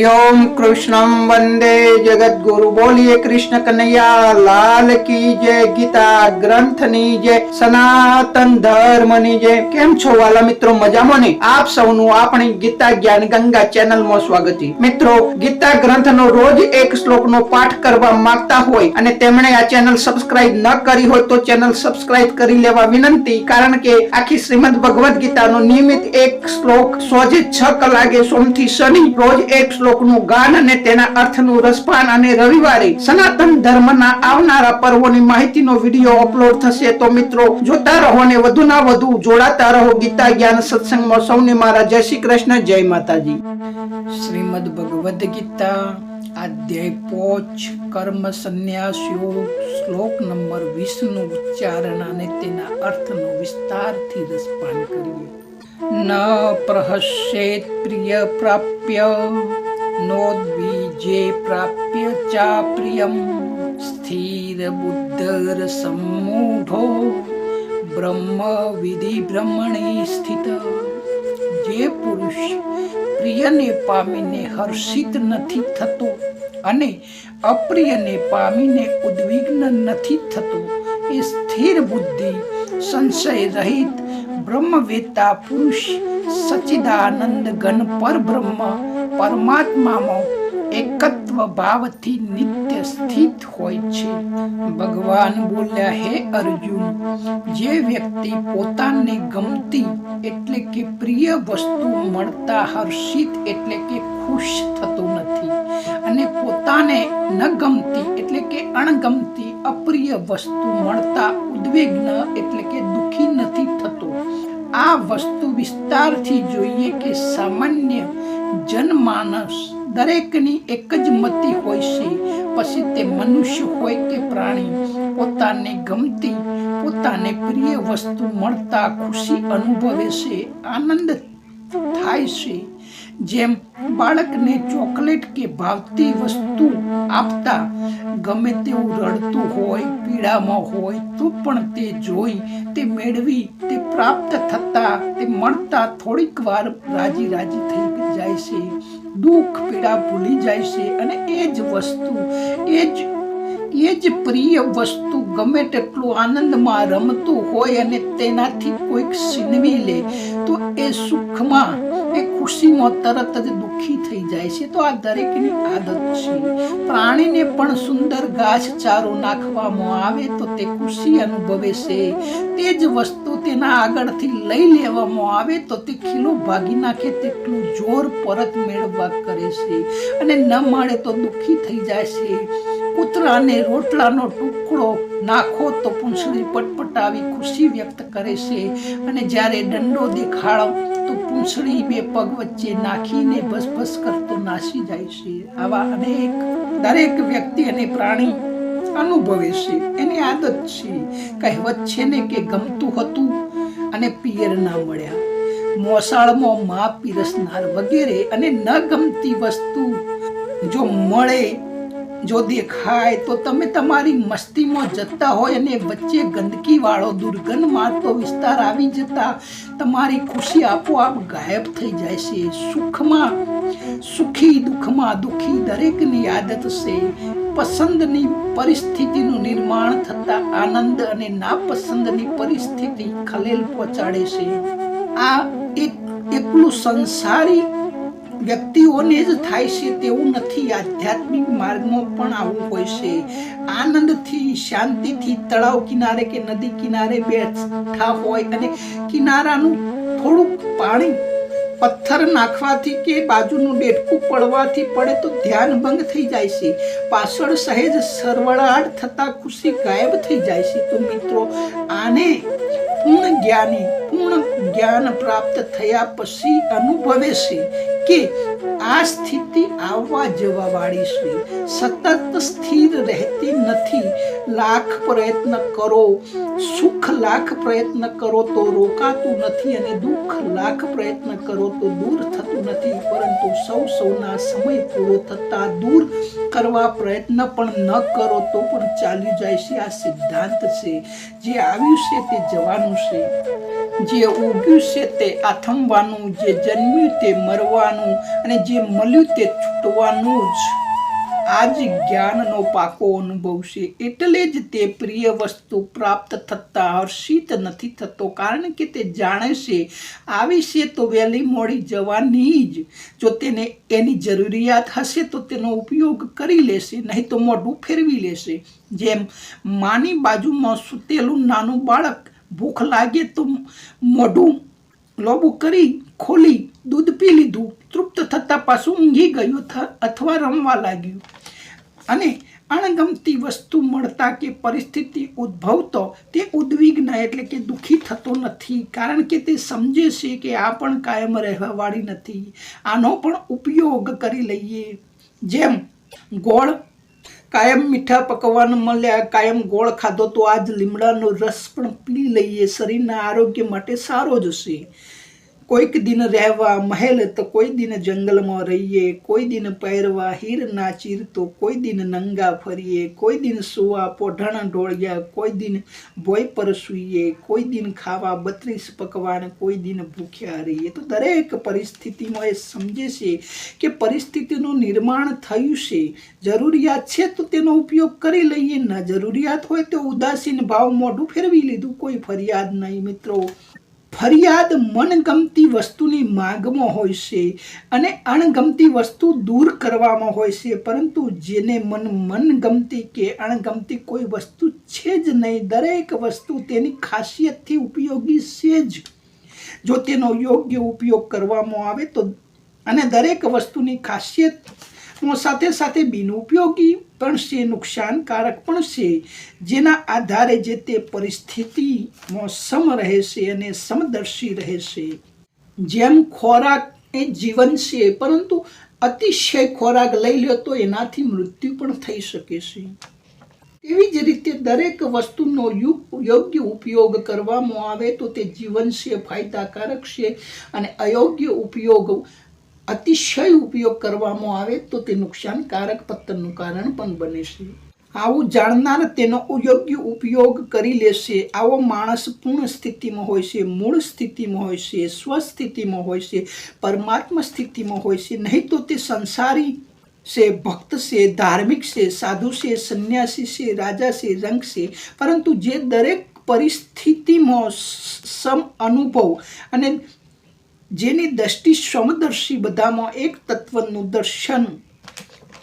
હરિઓમ કૃષ્ણમ વંદે જગદગુરુ બોલીએ કૃષ્ણ કનૈયા લાલ કી જય ગીતા ગ્રંથની જય સનાતન ધર્મની જય કેમ છો વાલા મિત્રો મજામાં ને આપ સૌનું આપણી ગીતા જ્ઞાન ગંગા ચેનલમાં સ્વાગત મિત્રો ગીતા ગ્રંથનો રોજ એક શ્લોકનો પાઠ કરવા માંગતા હોય અને તેમણે આ ચેનલ સબસ્ક્રાઇબ ન કરી હોય તો ચેનલ સબસ્ક્રાઇબ કરી લેવા વિનંતી, કારણ કે આખી શ્રીમદ ભગવદ્ ગીતાનો નિયમિત એક શ્લોક સોજે છ કલાકે સોમથી શનિ રોજ એક શ્લોકનું ગાન અને તેના અર્થનું રસપાન અને રવિવારે સનાતન ધર્મના આવનારા પર્વોની માહિતીનો વીડિયો અપલોડ થશે. તો મિત્રો, જોતા રહો અને વધુના વધુ જોડાતા રહો ગીતા જ્ઞાન સત્સંગમાં. સૌને મારા જય શ્રી કૃષ્ણ, જય માતાજી. શ્રીમદ ભગવદ્ ગીતા, અધ્યાય પોચ, કર્મ સંન્યાસ યોગ શ્લોક નંબર વીસનું ઉચ્ચારણ અને તેના અર્થનો વિસ્તારથી રસપાન કરીએ. ન પ્રહસ્યેત પ્રિય પ્રાપ્ય નોદ્વિજે પ્રાપ્ય ચા પ્રિયમ સ્થિર બુદ્ધર સમૂઢો બ્રહ્મ વિધિ બ્રહ્મણી સ્થિત જે પુરુષ પ્રિયને પામીને હર્ષિત નથી થતો અને અપ્રિયને પામીને ઉદ્વિગ્ન નથી થતો એ સ્થિર બુદ્ધિ સંશય રહિત બ્રહ્મવેતા પુરુષ સચિદાનંદ ઘન પરબ્રહ્મ પરમાત્મામાં એકત્વ ભાવથી નિત્ય સ્થિત હોય છે. ભગવાન બોલ્યા, હે અર્જુન, જે વ્યક્તિ પોતાને ગમતી એટલે કે પ્રિય વસ્તુ મળતા હર્ષિત એટલે કે ખુશ થતો નથી અને પોતાને ન ગમતી એટલે કે અણગમતી અપ્રિય વસ્તુ મળતા ઉદ્વિગ્ન એટલે કે દુઃખી થતો આ વસ્તુ વિસ્તારથી જોઈએ કે સામાન્ય જનમાનસ દરેકની એક જ મતિ હોય છે. પછી તે મનુષ્ય હોય કે પ્રાણી. પોતાને ગમતી, પોતાને પ્રિય વસ્તુ મળતા ખુશી અનુભવે છે, આનંદ થાય છે. જેમ બાળકને ચોકલેટ કે ભાવતી વસ્તુ આપતા ગમે તેવું રડતું હોય, પીડામાં હોય, તો પણ તે જોઈ, તે મેળવી, તે પ્રાપ્ત થતા, તે મળતા થોડીક વાર રાજી રાજી થઈ જાય છે. દુઃખ, પીડા ભૂલી જાય છે અને એ જ વસ્તુ, એ જ એ જ પ્રિય વસ્તુ ગમે તેટલું આનંદમાં રમતું હોય અને તેનાથી કોઈક છીનવી લે, તો એ સુખમાં, એ ખુશીમાં તરત જ દુઃખી થઈ જાય છે. તો આ દરેકની આદત છે. પ્રાણીને પણ સુંદર ઘાસ ચારો નાખવામાં આવે તો તે ખુશી અનુભવે છે. તે જ વસ્તુ તેના આગળથી લઈ લેવામાં આવે તો તે ખીલો ભાગી નાખે તેટલું જોર પરત મેળવવા કરે છે. અને ન મળે તો દુઃખી થઈ જાય છે. કૂતરાને રોટલાનો ટુકડો નાખો તો પૂંછડી પટપટાવી ખુશી વ્યક્ત કરે છે. અને જ્યારે દંડો દેખાડો તો પૂંછડી બે પગ વચ્ચે નાખીને ભસભસ કરતો નાસી જાય છે. આવા અનેક દરેક વ્યક્તિ અને પ્રાણી અનુભવે છે. એની આદત છે કહેવત છે ને કે ગમતું હતું અને પિયર ના મળ્યા. મોસાળમાં મા પીરસનાર વગેરે અને ન ગમતી વસ્તુ જો મળે જો દેખાય તો તમે તમારી મસ્તીમાં જતા હોય અને વચ્ચે ગંદકી વાળો દુર્ગંધ મારતો વિસ્તાર આવી જતા. તમારી ખુશી આપોઆપ ગાયબ થઈ જાય છે. સુખમાં, સુખી દુઃખમાં દુઃખી દરેકની આદત છે પસંદની પરિસ્થિતિનું નિર્માણ થતા આનંદ અને નાપસંદની પરિસ્થિતિ ખલેલ પહોંચાડે છે. આ એક એકલું સંસારી વ્યક્તિઓને જ થાય છે તેવું નથી. આધ્યાત્મિક માર્ગમાં પણ આવું હોય છે. આનંદથી, શાંતિથી તળાવ કિનારે કે નદી કિનારે બેઠા હોય અને કિનારાનું થોડુંક પાણી પથ્થર નાખવાથી કે બાજુનું ડેટકું પડવાથી પડે તો ધ્યાન ભંગ થઈ જાય છે. પાછળ સહેજ સરવળાટ થતાં ખુશી ગાયબ થઈ જાય છે. તો મિત્રો, આને પૂર્ણ જ્ઞાની, પૂર્ણ જ્ઞાન પ્રાપ્ત થયા પછી અનુભવે છે કે આ સ્થિતિ આવવા જવા વાળી છે. સતત સ્થિર રહેતી નથી. લાખ પ્રયત્ન કરો. સુખ લાખ પ્રયત્ન કરો તો રોકાતું નથી અને દુઃખ લાખ પ્રયત્ન કરો તો દૂર થતું નથી. પરંતુ સૌ સૌના સમય પૂરો થતા દૂર કરવા પ્રયત્ન પણ ન કરો તો પણ ચાલી જાય છે. આ સિદ્ધાંત છે. જે આવ્યું છે તે જવાનું છે. જે ઉગ્યું છે તે આથમવાનું, જે જન્મ્યું તે મરવાનું અને જે મળ્યું તે છૂટવાનું જ. આ જ્ઞાનનો પાકો અનુભવ છે એટલે જ તે પ્રિય વસ્તુ પ્રાપ્ત થતાં હર્ષિત નથી થતો, કારણ કે તે જાણે છે, આવી છે તો વહેલી મોડી જવાની જ. જો તેને એની જરૂરિયાત હશે તો તેનો ઉપયોગ કરી લેશે, નહીં તો મોઢું ફેરવી લેશે. જેમ માની બાજુમાં સૂતેલું નાનું બાળક ભૂખ લાગે તો મોઢું લોબું કરી ખોલી, દૂધ પી લીધું. તૃપ્ત થતાં પાછું ઊંઘી ગયું અથવા રમવા લાગ્યું. અને અણગમતી વસ્તુ મળતા કે પરિસ્થિતિ ઉદ્ભવતો, તે ઉદ્વિગ્ન એટલે કે દુઃખી થતો નથી. કારણ કે તે સમજે છે કે આ પણ કાયમ રહેવાવાળી નથી. આનો પણ ઉપયોગ કરી લઈએ. જેમ ગોળ કાયમ મીઠા પકવાન મળ્યા, કાયમ ગોળ ખાધો તો આજ લીમડાનો રસ પણ પી લઈએ. શરીરના આરોગ્ય માટે સારો જ હશે કોઈક દિન રહેવા મહેલ તો કોઈ દિન જંગલમાં રહીએ, કોઈ દિન પહેરવા હીર નાચીર તો કોઈ દિન નંગા ફરીએ, કોઈ દિન સુવા પોઢાણા ઢોળ્યા, કોઈ દિન ભોય પર સૂઈએ, કોઈ દિન ખાવા બત્રીસ પકવાન, કોઈ દિન ભૂખ્યા રહીએ. તો દરેક પરિસ્થિતિમાં એ સમજે છે કે પરિસ્થિતિનું નિર્માણ થયું છે. જરૂરિયાત છે તો તેનો ઉપયોગ કરી લઈએ, ના જરૂરિયાત હોય તો ઉદાસીન ભાવ મોઢું ફેરવી લીધું, કોઈ ફરિયાદ નહીં. મિત્રો ફરિયાદ મનગમતી વસ્તુની માગમાં હોય છે અને અણગમતી વસ્તુ દૂર કરવામાં હોય છે. પરંતુ જેને મન મનગમતી કે અણગમતી કોઈ વસ્તુ છે જ નહીં, દરેક વસ્તુ તેની ખાસિયતથી ઉપયોગી છે જ. જો તેનો યોગ્ય ઉપયોગ કરવામાં આવે તો, અને દરેક વસ્તુની ખાસિયત સાથે સાથે બિનઉપયોગી પણ છે, નુકસાનકારક પણ છે. જેના આધારે જે તે પરિસ્થિતિમાં સમ રહેશે અને સમદર્શી રહેશે જેમ ખોરાક એ જીવન છે, પરંતુ અતિશય ખોરાક લઈ લ્યો તો એનાથી મૃત્યુ પણ થઈ શકે છે. એવી જ રીતે દરેક વસ્તુનો યોગ્ય ઉપયોગ કરવામાં આવે તો તે જીવન છે, ફાયદાકારક છે અને અયોગ્ય ઉપયોગ અતિશય ઉપયોગ કરવામાં આવે તો તે નુકસાનકારક પતનનું કારણ પણ બને છે. આવું જાણનાર તેનો યોગ્ય ઉપયોગ કરી લેશે. આવો માણસ પૂર્ણ સ્થિતિમાં હોય છે, મૂળ સ્થિતિમાં હોય છે સ્વસ્થિતિમાં હોય છે, પરમાત્મા સ્થિતિમાં હોય છે. નહીં તો તે સંસારી છે, ભક્ત છે, ધાર્મિક છે, સાધુ છે, સંન્યાસી છે, રાજા છે, રંગ છે. પરંતુ જે દરેક પરિસ્થિતિમાં સમ અનુભવ અને જેની દ્રષ્ટિ સમદર્શી બધામાં એક તત્વનું દર્શન.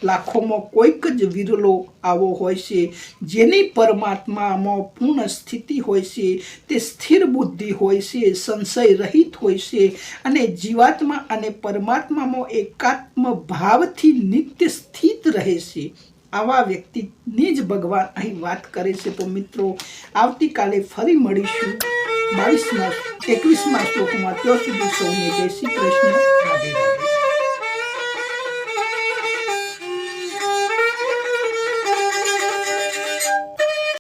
લાખોમાં કોઈક જ વિરલો આવો હોય છે, જેની પરમાત્મામાં પૂર્ણ સ્થિતિ હોય છે, તે સ્થિર બુદ્ધિ હોય છે, સંશય રહિત હોય છે અને જીવાત્મા અને પરમાત્મામાં એકાત્મ ભાવથી નિત્ય સ્થિત રહે છે. આવા વ્યક્તિની જ ભગવાન અહીં વાત કરે છે. તો મિત્રો, આવતીકાલે ફરી મળીશું. બાવીસમાં માર્ચ લોકોમાં ત્યાં સુધી સૌને જય શ્રી કૃષ્ણ.